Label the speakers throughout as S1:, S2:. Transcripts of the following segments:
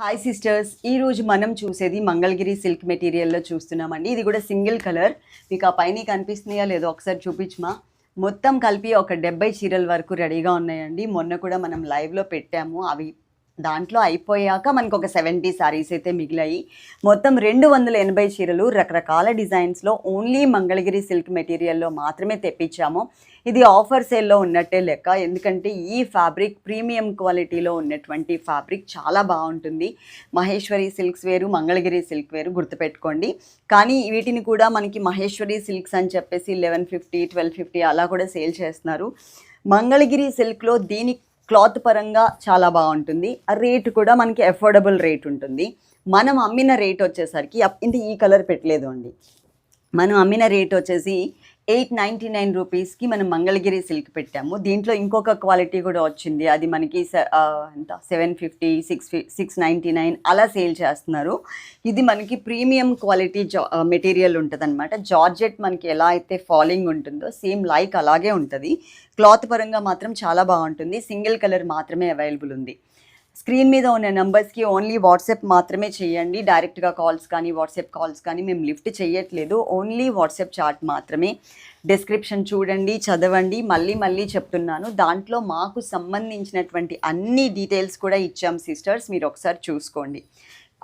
S1: Hi sisters ఈ రోజు మనం చూసేది మంగళగిరి సిల్క్ మెటీరియల్లో చూస్తున్నామండి. ఇది కూడా సింగిల్ కలర్. మీకు ఆ పైన కనిపిస్తున్నాయా లేదో ఒకసారి చూపించమా? మొత్తం కలిపి ఒక డెబ్బై చీరల వరకు రెడీగా ఉన్నాయండి. మొన్న కూడా మనం లైవ్లో పెట్టాము. అవి దాంట్లో అయిపోయాక మనకు ఒక సెవెంటీ సారీస్ అయితే మిగిలాయి. మొత్తం రెండు వందల ఎనభై చీరలు రకరకాల డిజైన్స్లో ఓన్లీ మంగళగిరి సిల్క్ మెటీరియల్లో మాత్రమే తెప్పించాము. ఇది ఆఫర్ సేల్లో ఉన్నట్టే లెక్క. ఎందుకంటే ఈ ఫ్యాబ్రిక్ ప్రీమియం క్వాలిటీలో ఉన్నటువంటి ఫ్యాబ్రిక్ చాలా బాగుంటుంది. మహేశ్వరి సిల్క్స్ వేరు మంగళగిరి సిల్క్ వేరు గుర్తుపెట్టుకోండి. కానీ వీటిని కూడా మనకి మహేశ్వరి సిల్క్స్ అని చెప్పేసి లెవెన్ ఫిఫ్టీ ట్వెల్వ్ ఫిఫ్టీ అలా కూడా సేల్ చేస్తున్నారు. మంగళగిరి సిల్క్లో దీనికి క్లాత్ పరంగా చాలా బాగుంటుంది. ఆ రేట్ కూడా మనకి అఫోర్డబుల్ రేట్ ఉంటుంది. మనం అమ్మిన రేట్ వచ్చేసరికి ఇంత ఈ కలర్ పెట్టలేదు అండి. మనం అమ్మిన రేట్ వచ్చేసి ఎయిట్ నైంటీ నైన్ రూపీస్కి మనం మంగళగిరి సిల్క్ పెట్టాము. దీంట్లో ఇంకొక క్వాలిటీ కూడా వచ్చింది. అది మనకి ఎంత? Seven fifty six six ninety nine అలా సేల్ చేస్తున్నారు. ఇది మనకి ప్రీమియం క్వాలిటీ జా మెటీరియల్ ఉంటుందన్నమాట. జార్జెట్ మనకి ఎలా అయితే ఫాలింగ్ ఉంటుందో సేమ్ లైక్ అలాగే ఉంటుంది. క్లాత్ పరంగా మాత్రం చాలా బాగుంటుంది. సింగిల్ కలర్ మాత్రమే అవైలబుల్ ఉంది. స్క్రీన్ మీద ఉన్న నెంబర్స్కి ఓన్లీ వాట్సాప్ మాత్రమే చేయండి. డైరెక్ట్గా కాల్స్ కానీ వాట్సాప్ కాల్స్ కానీ మేము లిఫ్ట్ చేయట్లేదు. ఓన్లీ వాట్సాప్ చాట్ మాత్రమే. డిస్క్రిప్షన్ చూడండి చదవండి. మళ్ళీ మళ్ళీ చెప్తున్నాను. దాంట్లో మాకు సంబంధించినటువంటి అన్ని డీటెయిల్స్ కూడా ఇచ్చాం సిస్టర్స్. మీరు ఒకసారి చూసుకోండి.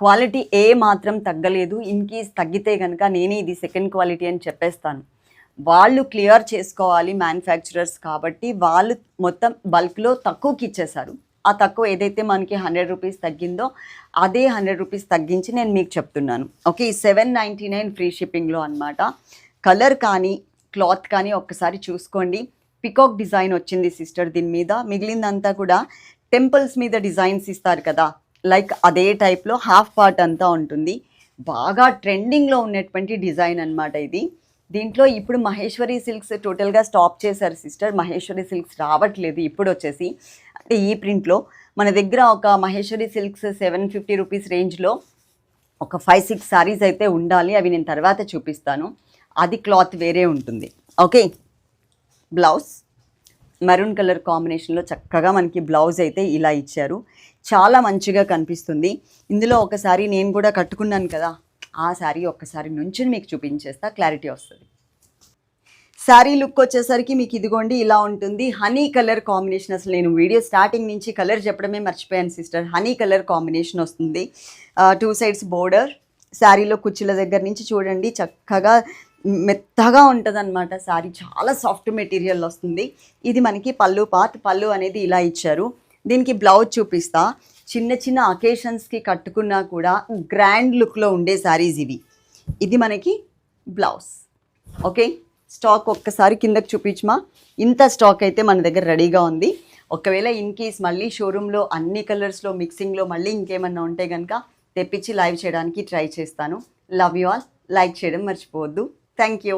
S1: క్వాలిటీ ఏ మాత్రం తగ్గలేదు. ఇన్ కేస్ తగ్గితే కనుక నేనే ఇది సెకండ్ క్వాలిటీ అని చెప్పేస్తాను. వాళ్ళు క్లియర్ చేసుకోవాలి మ్యానుఫ్యాక్చరర్స్ కాబట్టి వాళ్ళు మొత్తం బల్క్లో తక్కువకి ఇచ్చేశారు. ఆ తక్కువ ఏదైతే మనకి హండ్రెడ్ రూపీస్ తగ్గిందో అదే హండ్రెడ్ రూపీస్ తగ్గించి నేను మీకు చెప్తున్నాను. Okay seven ninety nine free షిప్పింగ్లో అనమాట కలర్ కానీ క్లాత్ కానీ ఒక్కసారి చూసుకోండి. పికాక్ డిజైన్ వచ్చింది సిస్టర్ దీని మీద. మిగిలిందంతా కూడా టెంపుల్స్ మీద డిజైన్స్ ఇస్తారు కదా. లైక్ అదే టైప్లో హాఫ్ పార్ట్ అంతా ఉంటుంది. బాగా ట్రెండింగ్లో ఉన్నటువంటి డిజైన్ అన్నమాట ఇది. దీంట్లో ఇప్పుడు మహేశ్వరి సిల్క్స్ టోటల్గా స్టాప్ చేశారు సిస్టర్. మహేశ్వరి సిల్క్స్ రావట్లేదు ఇప్పుడు వచ్చేసి. అంటే ఈ ప్రింట్లో మన దగ్గర ఒక Maheshwari silks seven fifty rupees రేంజ్లో ఒక ఫైవ్ సిక్స్ సారీస్ అయితే ఉండాలి. అవి నేను తర్వాత చూపిస్తాను. అది క్లాత్ వేరే ఉంటుంది. ఓకే? బ్లౌజ్. మెరూన్ కలర్ కాంబినేషన్లో చక్కగా మనకి బ్లౌజ్ అయితే ఇలా ఇచ్చారు. చాలా మంచిగా కనిపిస్తుంది. ఇందులో ఒకసారి నేను కూడా కట్టుకున్నాను కదా. ఆ శారీ ఒక్కసారి నుంచి మీకు చూపించేస్తా క్లారిటీ వస్తుంది. శారీ లుక్ వచ్చేసరికి మీకు ఇదిగోండి ఇలా ఉంటుంది. హనీ కలర్ కాంబినేషన్ అసలు నేను వీడియో స్టార్టింగ్ నుంచి కలర్ చెప్పడమే మర్చిపోయాను సిస్టర్. హనీ కలర్ కాంబినేషన్ వస్తుంది. Two sides border. శారీలో కుచ్చుల దగ్గర నుంచి చూడండి చక్కగా మెత్తగా ఉంటుంది అనమాట శారీ. చాలా సాఫ్ట్ మెటీరియల్ వస్తుంది. ఇది మనకి పళ్ళు పాత్ పళ్ళు అనేది ఇలా ఇచ్చారు. దీనికి బ్లౌజ్ చూపిస్తా. చిన్న చిన్న అకేషన్స్కి కట్టుకున్నా కూడా గ్రాండ్ లుక్లో ఉండే శారీస్ ఇవి. ఇది మనకి బ్లౌజ్ ఓకే స్టాక్ ఒక్కసారి కిందకి చూపించమా? ఇంత స్టాక్ అయితే మన దగ్గర రెడీగా ఉంది. ఒకవేళ ఇన్ కేస్ మళ్ళీ షోరూంలో అన్ని కలర్స్లో మిక్సింగ్లో మళ్ళీ ఇంకేమన్నా ఉంటే కనుక తెప్పించి లైవ్ చేయడానికి ట్రై చేస్తాను. లవ్ యూ ఆల్ లైక్ చేయడం మర్చిపోవద్దు. Thank you